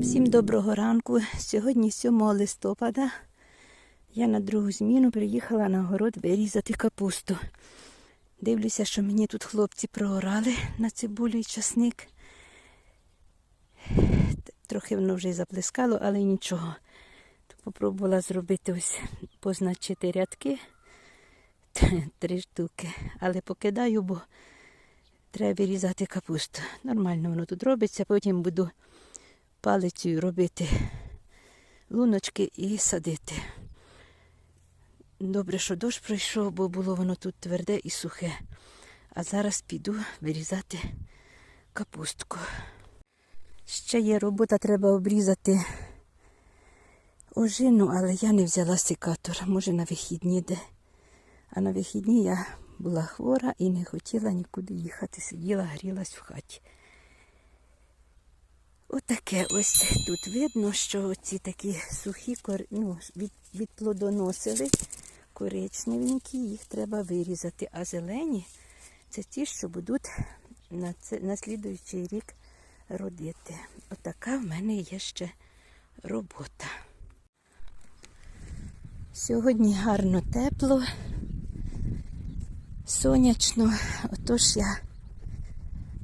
Всім доброго ранку. Сьогодні 7 листопада. Я на другу зміну приїхала на город вирізати капусту. Дивлюся, що мені тут хлопці проорали на цибулю і часник. Трохи воно вже заплескало, але нічого. Попробувала зробити ось позначити рядки. Три штуки. Але покидаю, бо треба вирізати капусту. Нормально воно тут робиться, потім буду палицею робити луночки і садити. Добре, що дощ пройшов, бо було воно тут тверде і сухе. А зараз піду вирізати капустку. Ще є робота, треба обрізати ожину, але я не взяла секатор, може на вихідні де. А на вихідні я була хвора і не хотіла нікуди їхати. Сиділа, грілась в хаті. Отаке ось тут видно, що ці такі сухі ну, від... відплодоносили коричневенькі, їх треба вирізати. А зелені це ті, що будуть на, це... на слідуючий рік родити. Отака в мене є ще робота. Сьогодні гарно тепло, сонячно, отож я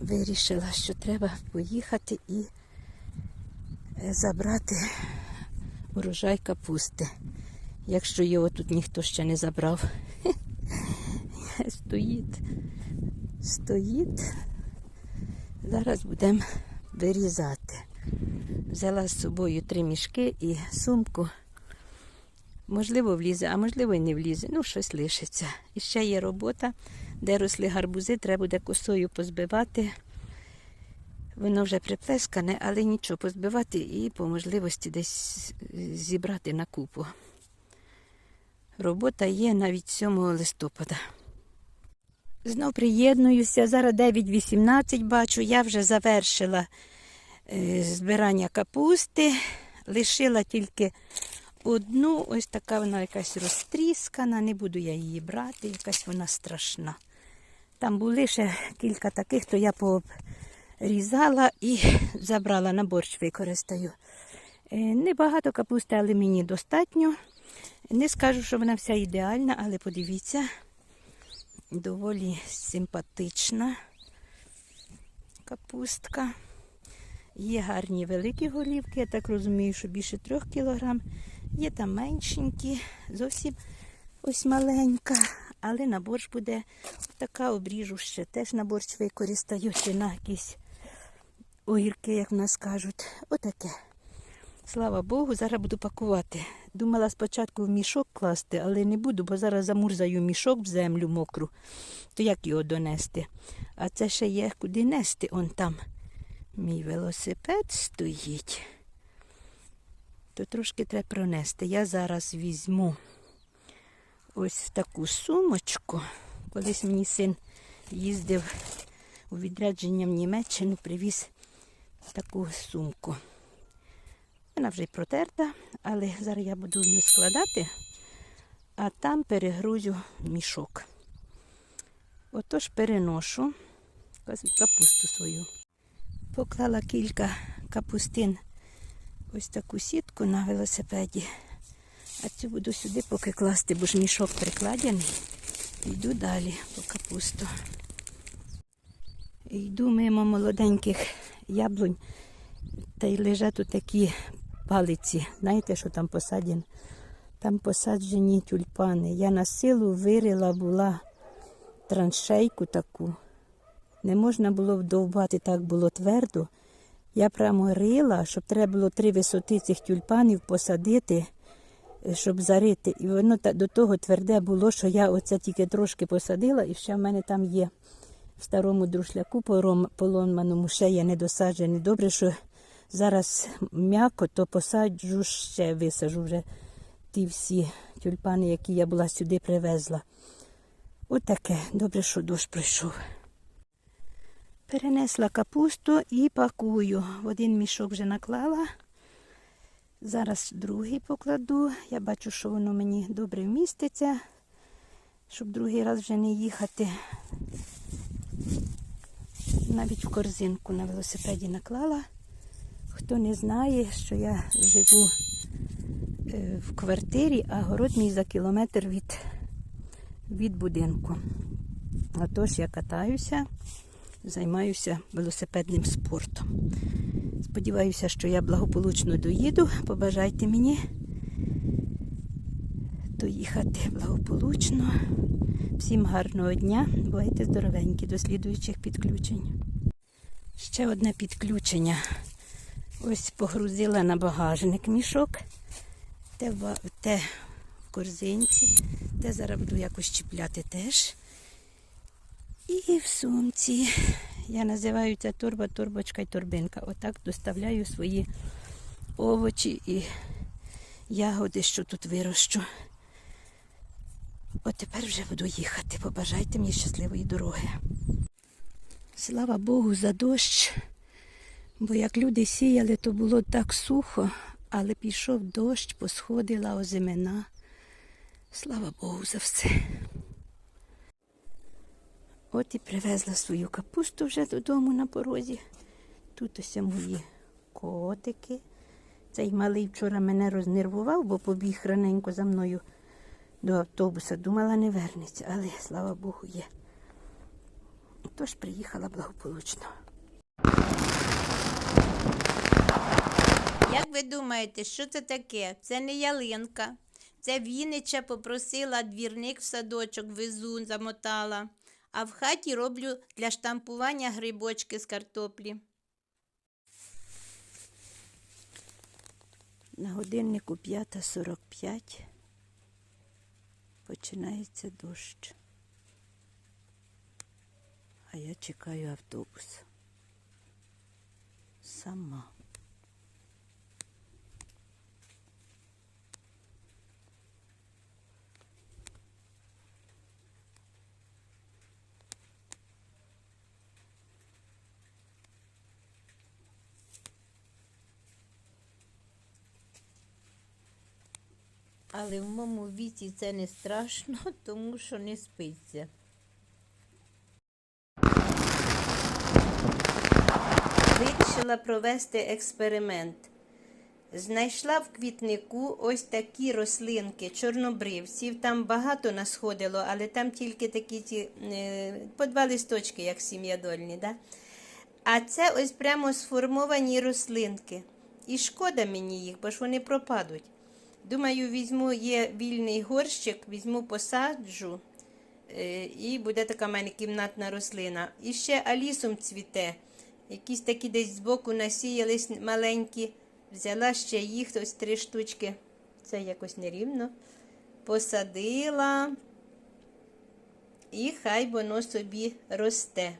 вирішила, що треба поїхати і е, забрати урожай капусти. Якщо його тут ніхто ще не забрав. Стоїть, стоїть. Зараз будемо вирізати. Взяла з собою три мішки і сумку. Можливо, влізе, а можливо і не влізе. Ну, щось лишиться. І ще є робота, де росли гарбузи, треба буде косою позбивати. Воно вже приплескане, але нічого, позбивати і по можливості десь зібрати на купу. Робота є навіть 7 листопада. Знов приєднуюся. Зараз 9.18 бачу, я вже завершила е, збирання капусти, лишила тільки одну, ось така вона якась розтріскана, не буду я її брати, якась вона страшна. Там були ще кілька таких, то я порізала і забрала на борщ використаю. Е, Небагато капусти, але мені достатньо. Не скажу, що вона вся ідеальна, але подивіться, доволі симпатична капустка. Є гарні великі голівки, я так розумію, що більше трьох кілограм. Є там меншенькі, зовсім ось маленька, але на борщ буде така обріжу ще. Теж на борщ використаю чи на якісь огірки, як в нас кажуть. Отаке. Слава Богу, зараз буду пакувати. Думала спочатку в мішок класти, але не буду, бо зараз замурзаю мішок в землю мокру. То як його донести? А це ще є куди нести. Он там мій велосипед стоїть. То трошки треба пронести. Я зараз візьму ось в таку сумочку. Колись мені син їздив у відрядження в Німеччину, привіз таку сумку. Вона вже й протерта, але зараз я буду в нього складати, а там перегрузю мішок. Отож переношу капусту свою. Поклала кілька капустин ось таку сітку на велосипеді. А цю буду сюди поки класти, бо ж мішок прикладений. Йду далі по капусту. Йду мимо молоденьких яблунь. Та й лежать такі палиці. Знаєте, що там посаджено? Там посаджені тюльпани. Я на силу вирила була траншейку таку. Не можна було вдовбати, так було твердо. Я прямо рила, щоб треба було три висоти цих тюльпанів посадити, щоб зарити. І воно до того тверде було, що я оце тільки трошки посадила, і ще в мене там є в старому друшляку поломаному, ще є недосаджений. Добре, що зараз м'яко, то посаджу ще, висажу вже ті всі тюльпани, які я була сюди привезла. Отаке. Добре, що дощ пройшов. Перенесла капусту і пакую. В один мішок вже наклала. Зараз другий покладу. Я бачу, що воно мені добре вміститься, щоб другий раз вже не їхати. Навіть в корзинку на велосипеді наклала. Хто не знає, що я живу е, в квартирі, а город мій за кілометр від, від будинку. Отож я катаюся, займаюся велосипедним спортом. Сподіваюся, що я благополучно доїду. Побажайте мені доїхати благополучно. Всім гарного дня. Бувайте здоровенькі до слідуючих підключень. Ще одне підключення. Ось погрузила на багажник мішок. Те, в- корзинці. Те зараз буду якось чіпляти теж. І в сумці. Я називаю це торба, торбочка і торбинка. Отак доставляю свої овочі і ягоди, що тут вирощу. От тепер вже буду їхати. Побажайте мені щасливої дороги. Слава Богу, за дощ. Бо як люди сіяли, то було так сухо, але пішов дощ, посходила озимина. Слава Богу за все. От і привезла свою капусту вже додому на порозі. Тут ось мої котики. Цей малий вчора мене рознервував, бо побіг раненько за мною до автобуса. Думала, не вернеться, але слава Богу, є. Тож приїхала благополучно. Як ви думаєте, що це таке? Це не ялинка. Це Віннича попросила двірник в садочок, везу, замотала. А в хаті роблю для штампування грибочки з картоплі. На годиннику 5.45 починається дощ. А я чекаю автобус. Сама. Але в моєму віці це не страшно, тому що не спиться. Вирішила провести експеримент. Знайшла в квітнику ось такі рослинки, чорнобривців. Там багато насходило, але там тільки такі ті, е, по два листочки, як сім'ядольні. Да? А це ось прямо сформовані рослинки. І шкода мені їх, бо ж вони пропадуть. Думаю, візьму, є вільний горщик, візьму, посаджу, е, і буде така в мене кімнатна рослина. І ще алісом цвіте. Якісь такі десь збоку насіялись маленькі. Взяла ще їх, ось три штучки. Це якось нерівно. Посадила. І хай воно собі росте.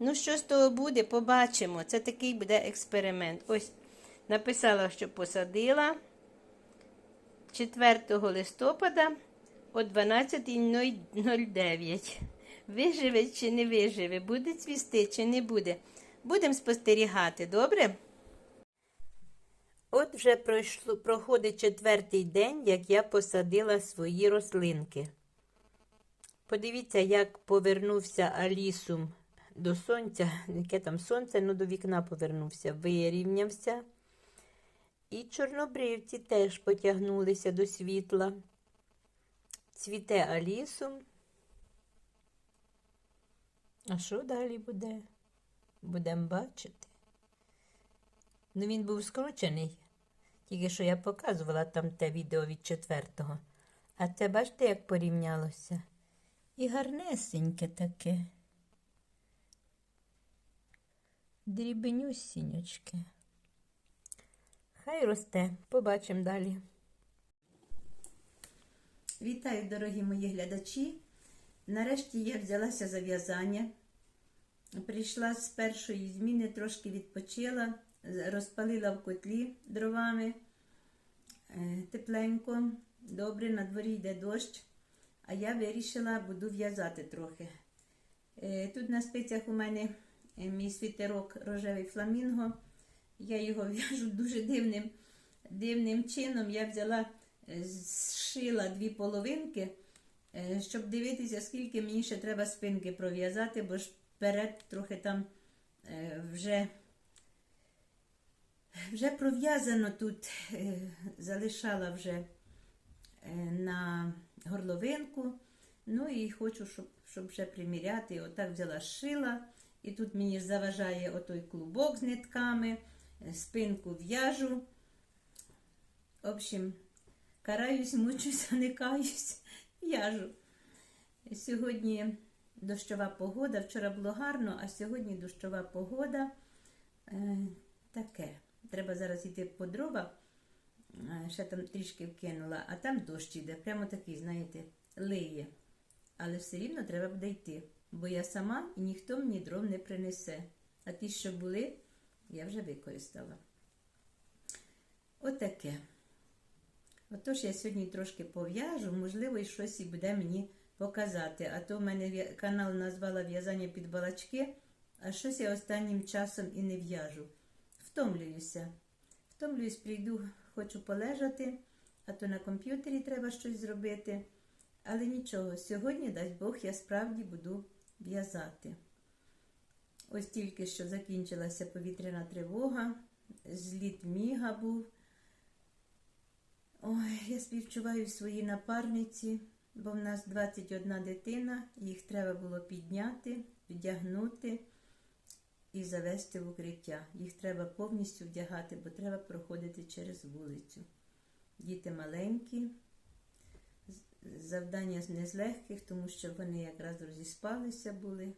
Ну, що з того буде, побачимо. Це такий буде експеримент. Ось написала, що посадила 4 листопада о 12.09. Виживе чи не виживе, буде цвісти чи не буде. Будемо спостерігати, добре? От вже пройшло, проходить четвертий день, як я посадила свої рослинки. Подивіться, як повернувся Алісум до сонця, яке там сонце, ну до вікна повернувся, вирівнявся. І чорнобривці теж потягнулися до світла. Цвіте Алісум. А що далі буде? Будемо бачити. Ну, він був скручений. Тільки що я показувала там те відео від четвертого. А це бачите, як порівнялося? І гарнесеньке таке. Дрібенюсінючке. Хай росте, побачимо далі. Вітаю, дорогі мої глядачі. Нарешті я взялася за в'язання. Прийшла з першої зміни, трошки відпочила, розпалила в котлі дровами. Е, Тепленько, добре, на дворі йде дощ, а я вирішила, буду в'язати трохи. Е, Тут на спицях у мене е, мій світерок рожевий фламінго. Я його в'яжу дуже дивним, дивним чином. Я взяла, е, зшила дві половинки, е, щоб дивитися, скільки мені ще треба спинки пров'язати, бо ж вперед трохи там е, вже, вже пров'язано тут, залишала вже на горловинку. Ну і хочу, щоб, щоб вже приміряти. Отак взяла шила. І тут мені заважає отой клубок з нитками, спинку в'яжу. В общем, караюсь, мучусь, каюсь, в'яжу. Сьогодні дощова погода. Вчора було гарно, а сьогодні дощова погода. Е, таке. Треба зараз йти по дрова. Е, Ще там трішки вкинула, а там дощ іде. Прямо такий, знаєте, лиє. Але все рівно треба буде йти, бо я сама і ніхто мені дров не принесе. А ті, що були, я вже використала. Отаке. Отож, я сьогодні трошки пов'яжу, можливо, і щось і буде мені показати. А то в мене канал назвала в'язання під балачки, а щось я останнім часом і не в'яжу. Втомлююся. Втомлююсь, прийду, хочу полежати, а то на комп'ютері треба щось зробити. Але нічого, сьогодні, дасть Бог, я справді буду в'язати. Ось тільки що закінчилася повітряна тривога, зліт міга був. Ой, я співчуваю своїй напарниці, бо в нас 21 дитина, їх треба було підняти, вдягнути і завести в укриття. Їх треба повністю вдягати, бо треба проходити через вулицю. Діти маленькі, завдання не з легких, тому що вони якраз розіспалися були.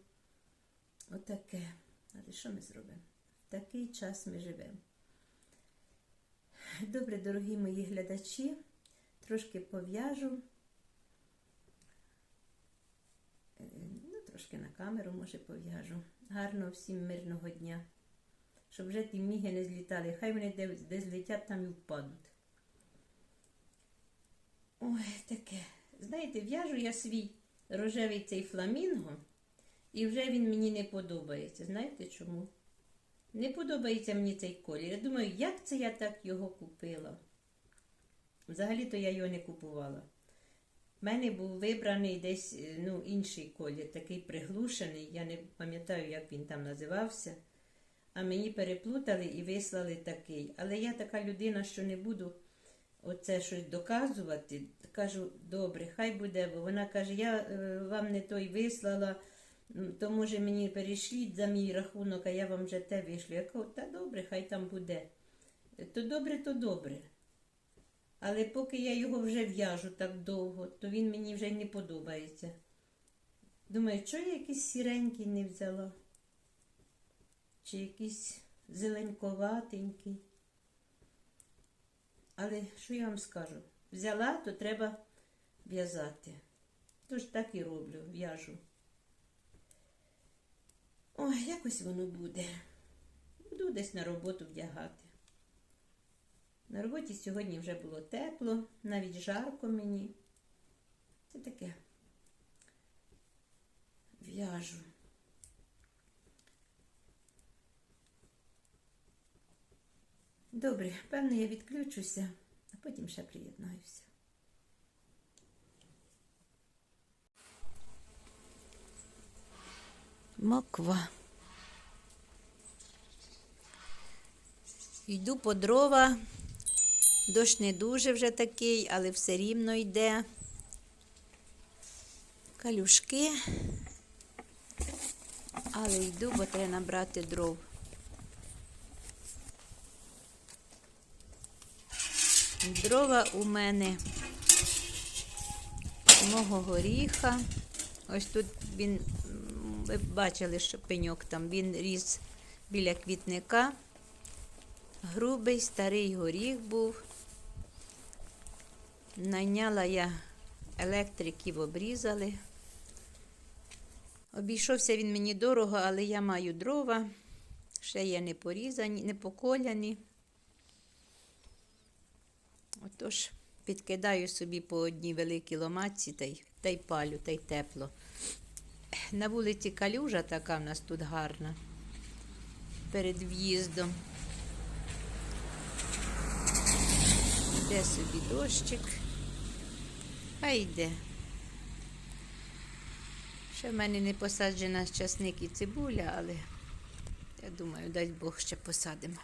Отаке. Але що ми зробимо? В такий час ми живемо. Добре, дорогі мої глядачі, трошки пов'яжу. Е, Ну, трошки на камеру, може, пов'яжу. Гарного всім мирного дня. Щоб вже ті міги не злітали. Хай вони де, де злетять, там і впадуть. Ой, таке. Знаєте, в'яжу я свій рожевий цей фламінго, і вже він мені не подобається. Знаєте чому? Не подобається мені цей колір. Я думаю, як це я так його купила? Взагалі-то я його не купувала. У мене був вибраний десь е, ну, інший колір, такий приглушений. Я не пам'ятаю, як він там називався. А мені переплутали і вислали такий. Але я така людина, що не буду оце щось доказувати. Кажу, добре, хай буде, бо вона каже, я е, вам не той вислала, то може мені перешліть за мій рахунок, а я вам вже те вишлю. Я кажу, та добре, хай там буде. То добре, то добре. Але поки я його вже в'яжу так довго, то він мені вже не подобається. Думаю, що я якийсь сіренький не взяла? Чи якийсь зеленьковатенький? Але що я вам скажу? Взяла, то треба в'язати. Тож так і роблю, в'яжу. Ой, якось воно буде. Буду десь на роботу вдягати. На роботі сьогодні вже було тепло, навіть жарко мені. Це таке. В'яжу. Добре, певно, я відключуся, а потім ще приєднаюся. Моква. Йду по дрова. Дощ не дуже вже такий, але все рівно йде. Калюшки. Але йду, бо треба набрати дров. Дрова у мене мого горіха. Ось тут він, ви бачили, що пеньок там, він ріс біля квітника. Грубий старий горіх був. Найняла я електриків, обрізали. Обійшовся він мені дорого, але я маю дрова, ще є не порізані, не поколяні. Отож, підкидаю собі по одній великій ломатці та й, та й палю, та й тепло. На вулиці калюжа така в нас тут гарна перед в'їздом. Йде собі дощик. Хай йде. Ще в мене не посаджена часник і цибуля, але я думаю, дай Бог ще посадимо.